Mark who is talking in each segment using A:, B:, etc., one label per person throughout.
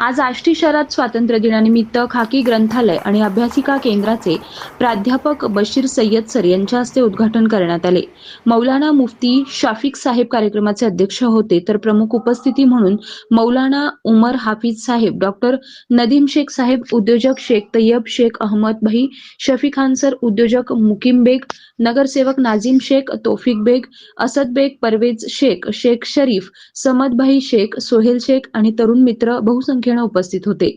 A: आज आष्टी शहरात स्वातंत्र्य दिनानिमित्त खाकी ग्रंथालय आणि अभ्यासिका केंद्राचे प्राध्यापक बशीर सय्यद सर यांच्या हस्ते उद्घाटन करण्यात आले. मौलाना मुफ्ती शाफिक साहेब कार्यक्रमाचे अध्यक्ष होते तर प्रमुख उपस्थिती म्हणून मौलाना उमर हाफिज साहेब डॉक्टर नदीम शेख साहेब उद्योजक शेख तय्यब शेख अहमद भाई शफी खान सर उद्योजक मुकीम बेग नगरसेवक नाझीम शेख तोफिक बेग असद बेग परवेज शेख शेख शरीफ समद भाई शेख सोहेल शेख आणि तरुण मित्र बहुसंख्य बहुसंख्येनं उपस्थित होते.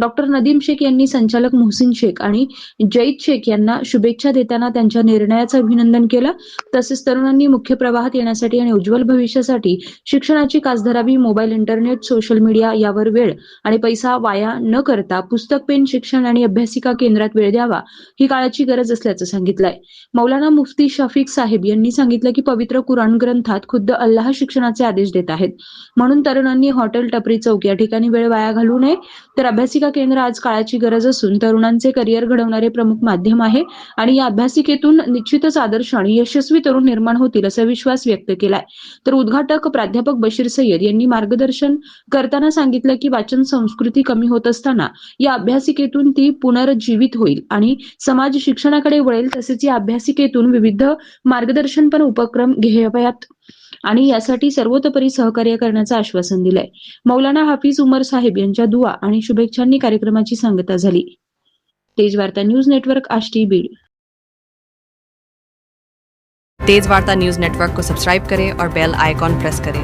A: डॉक्टर नदीम शेख यांनी संचालक मोहसिन शेख आणि जईद शेख यांना शुभेच्छा देताना त्यांच्या निर्णयाचं अभिनंदन केलं. तसेच तरुणांनी मुख्य प्रवाहात येण्यासाठी आणि उज्ज्वल भविष्यासाठी शिक्षणाची कास धरावी मोबाईल इंटरनेट सोशल मीडिया यावर वेळ आणि पैसा वाया न करता पुस्तक पेन शिक्षण आणि अभ्यासिका केंद्रात वेळ द्यावा ही काळाची गरज असल्याचं सांगितलंय. मौलाना मुफ्ती शफीक साहेब यांनी सांगितलं की पवित्र कुराण ग्रंथात खुद्द अल्लाह शिक्षणाचे आदेश देत आहेत. म्हणून तरुणांनी हॉटेल टपरी चौक या ठिकाणी वेळ वाया घालू नये. तर अभ्यासिका केंद्र आज काळाची गरज असून तरुणांचे करिअर घडवणारे प्रमुख माध्यम आहे आणि या अभ्यासिकेतून निश्चितच आदर्श आणि यशस्वी तरुण निर्माण होतील असा विश्वास व्यक्त केलाय. तर उद्घाटक प्राध्यापक बशीर सय्यद यांनी मार्गदर्शन करताना सांगितलं की वाचन संस्कृती कमी होत असताना या अभ्यासिकेतून ती पुनर्जीवित होईल आणि समाज शिक्षणाकडे वळेल तसेच या अभ्यासिकेतून विविध मार्गदर्शन पण उपक्रम घ्यावयात आणि यासाठी सर्वतोपरी सहकार्य करण्याचं आश्वासन दिलंय. मौलाना हाफिज उमर साहेब यांच्या दुवा आणि शुभेच्छांनी कार्यक्रमाची सांगता झाली. Tej Varta news network Ashti Beed.
B: Tejvarta news network को सब्सक्राइब करें और बेल आइकॉन प्रेस करें।